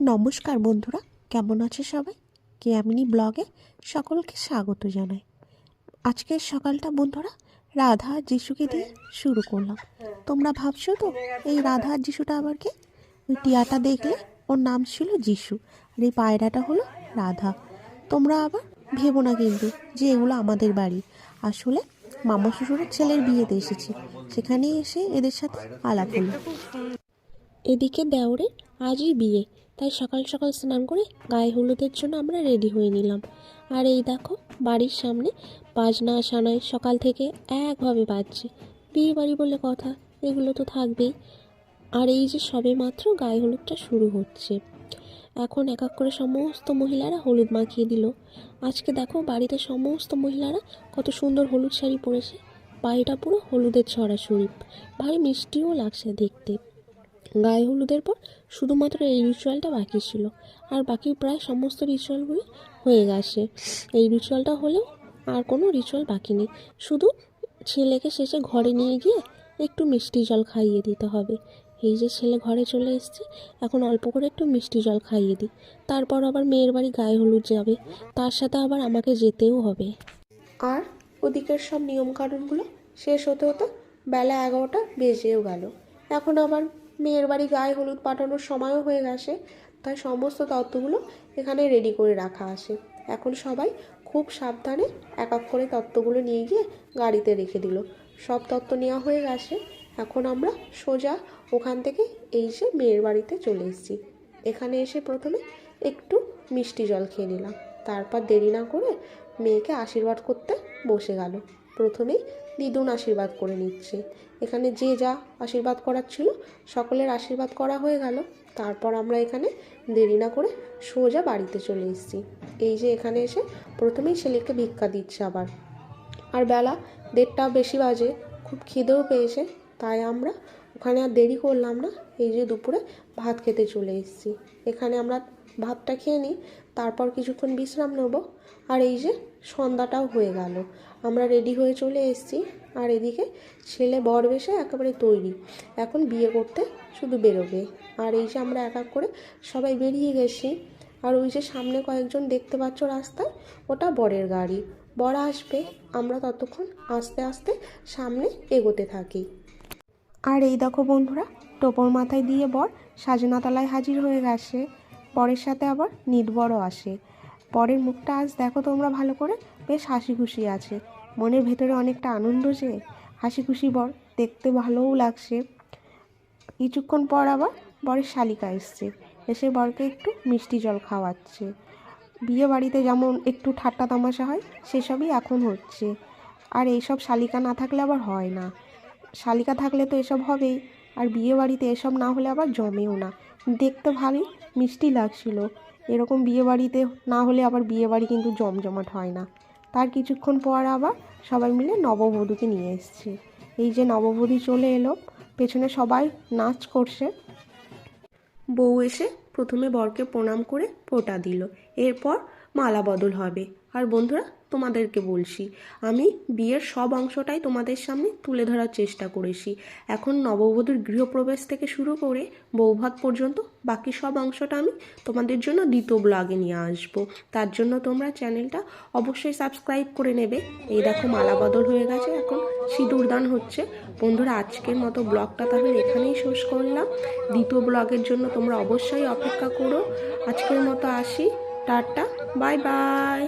নমস্কার বন্ধুরা, কেমন আছে সবাই? কেয়ামিনী ব্লগে সকলকে স্বাগত জানাই। আজকের সকালটা বন্ধুরা, রাধা যিশুকে দিয়ে শুরু করলাম। তোমরা ভাবছ তো, এই রাধা আর যিশুটা আবার কে? ওই টিয়াটা দেখলে, ওর নাম ছিল যিশু, আর এই পায়রাটা হলো রাধা। তোমরা আবার ভেবো না কিন্তু যে এগুলো আমাদের বাড়ি। আসলে মামা শ্বশুরের ছেলের বিয়েতে এসেছি সেখানে এসে এদের সাথে আলাপ হলো। এদিকে দেওরের আজই বিয়ে। তাই সকাল সকাল স্নান করে গায়ে হলুদের জন্য আমরা রেডি হয়ে নিলাম। আর এই দেখো, বাড়ির সামনে বাজনা সানাই সকাল থেকে একভাবে বাজছে। বিয়ে বাড়ি বলে কথা, এগুলো তো থাকবেই। আর এই যে সবে মাত্র গায়ে হলুদটা শুরু হচ্ছে। এখন এক এক করে সমস্ত মহিলারা হলুদ মাখিয়ে দিল। আজকে দেখো, বাড়িতে সমস্ত মহিলারা কত সুন্দর হলুদ শাড়ি পরেছে। বাড়িটা পুরো হলুদের ছড়াছড়ি। ভারী মিষ্টিও লাগছে দেখতে। গায়ে হলুদের পর শুধুমাত্র এই রিচুয়ালটা বাকি ছিল। আর বাকি প্রায় সমস্ত রিচুয়ালগুলো হয়ে গেছে। এই রিচুয়ালটা হলেও আর কোনো রিচুয়াল বাকি নেই। শুধু ছেলেকে শেষে ঘরে নিয়ে গিয়ে একটু মিষ্টি জল খাইয়ে দিতে হবে। এই যে ছেলে ঘরে চলে এসছে, এখন অল্প করে একটু মিষ্টি জল খাইয়ে দিই। তারপর আবার মেয়ের বাড়ি গায়ে হলুদ যাবে। তার সাথে আবার আমাকে যেতেও হবে। আর ওদিকের সব নিয়মকানুনগুলো শেষ হতে হতে বেলা এগারোটা বেজেও গেল। এখন আবার মেয়ের বাড়ি গায়ে হলুদ পাঠানোর সময়ও হয়ে গেছে, তাই সমস্ত তত্ত্বগুলো এখানে রেডি করে রাখা আছে। এখন সবাই খুব সাবধানে এক এক করে তত্ত্বগুলো নিয়ে গিয়ে গাড়িতে রেখে দিল। সব তত্ত্ব নেওয়া হয়ে গেছে। এখন আমরা সোজা ওখান থেকে এই যে মেয়ের বাড়িতে চলে এসেছি। এখানে এসে প্রথমে একটু মিষ্টি জল খেয়ে নিলাম। তারপর দেরি না করে মেয়েকে আশীর্বাদ করতে বসে গেল। প্রথমেই দিদুন আশীর্বাদ করে নিচ্ছে। এখানে যে যা আশীর্বাদ করার ছিল, সকলের আশীর্বাদ করা হয়ে গেল। তারপর আমরা এখানে দেরি না করে সোজা বাড়িতে চলে এসেছি। এই যে এখানে এসে প্রথমেই ছেলেকে ভিক্ষা দিচ্ছে আবার। আর বেলা দেড়টা বেশি বাজে, খুব খিদেও পেয়েছে, তাই আমরা ওখানে আর দেরি করলাম না। এই যে দুপুরে ভাত খেতে চলে এসেছি। এখানে আমরা ভাতটা খেয়ে নিই তারপর কিছুক্ষণ বিশ্রাম নেব। আর এই যে সন্ধ্যাটাও হয়ে গেল। আমরা রেডি হয়ে চলে এসেছি। আর এদিকে ছেলে বর বেশে একেবারে তৈরি। এখন বিয়ে করতে শুধু বেরোবে। আর এই যে আমরা এক এক করে সবাই বেরিয়ে গেছি। আর ওই যে সামনে কয়েকজন দেখতে পাচ্ছ রাস্তায়, ওটা বরের গাড়ি। বর আসবে, আমরা ততক্ষণ আস্তে আস্তে সামনে এগোতে থাকি। আর এই দেখো বন্ধুরা, টোপর মাথায় দিয়ে বর সাজনাতলায় হাজির হয়ে গেছে। বরের সাথে আবার নির্বরও আসে। পরের মুখটা আজ দেখো তোমরা ভালো করে, বেশ হাসি খুশি আছে। মনের ভেতরে অনেকটা আনন্দ যে হাসি খুশি বর, দেখতে ভালোও লাগছে। কিছুক্ষণ পর আবার বরের শালিকা এসছে। এসে বরকে একটু মিষ্টি জল খাওয়াচ্ছে। বিয়ে বাড়িতে যেমন একটু ঠাট্টা তামাশা হয়, সেসবই এখন হচ্ছে। আর এইসব শালিকা না থাকলে আবার হয় না। শালিকা থাকলে তো এসব হবেই। আর বিয়ে বাড়িতে এসব না হলে আবার জমেও না। দেখতে ভালোই মিষ্টি লাগছিল। এরকম বিয়ে বাড়িতে না হলে আবার বিয়ে বাড়ি কিন্তু জমজমাট হয় না। তার কিছুক্ষণ পর আবার সবাই মিলে নববধূকে নিয়ে এসছে। এই যে নববধূ চলে এলো, পেছনে সবাই নাচ করছে। বউ এসে প্রথমে বরকে প্রণাম করে ফোঁটা দিল। এরপর মালা বদল হবে। আর বন্ধুরা, তোমাদেরকে বলছি, আমি বিয়ের সব অংশটাই তোমাদের সামনে তুলে ধরার চেষ্টা করেছি। এখন নববধূর গৃহপ্রবেশ থেকে শুরু করে বৌভাত পর্যন্ত বাকি সব অংশটা আমি তোমাদের জন্য দ্বিতীয় ব্লগে নিয়ে আসব। তার জন্য তোমরা চ্যানেলটা অবশ্যই সাবস্ক্রাইব করে নেবে। এই দেখো, মালা বদল হয়ে গেছে, এখন সিঁদুরদান হচ্ছে। বন্ধুরা, আজকের মতো ব্লগটা তাহলে এখানেই শেষ করলাম। দ্বিতীয় ব্লগের জন্য তোমরা অবশ্যই অপেক্ষা করো। আজকের মতো আসি। Tata bye bye.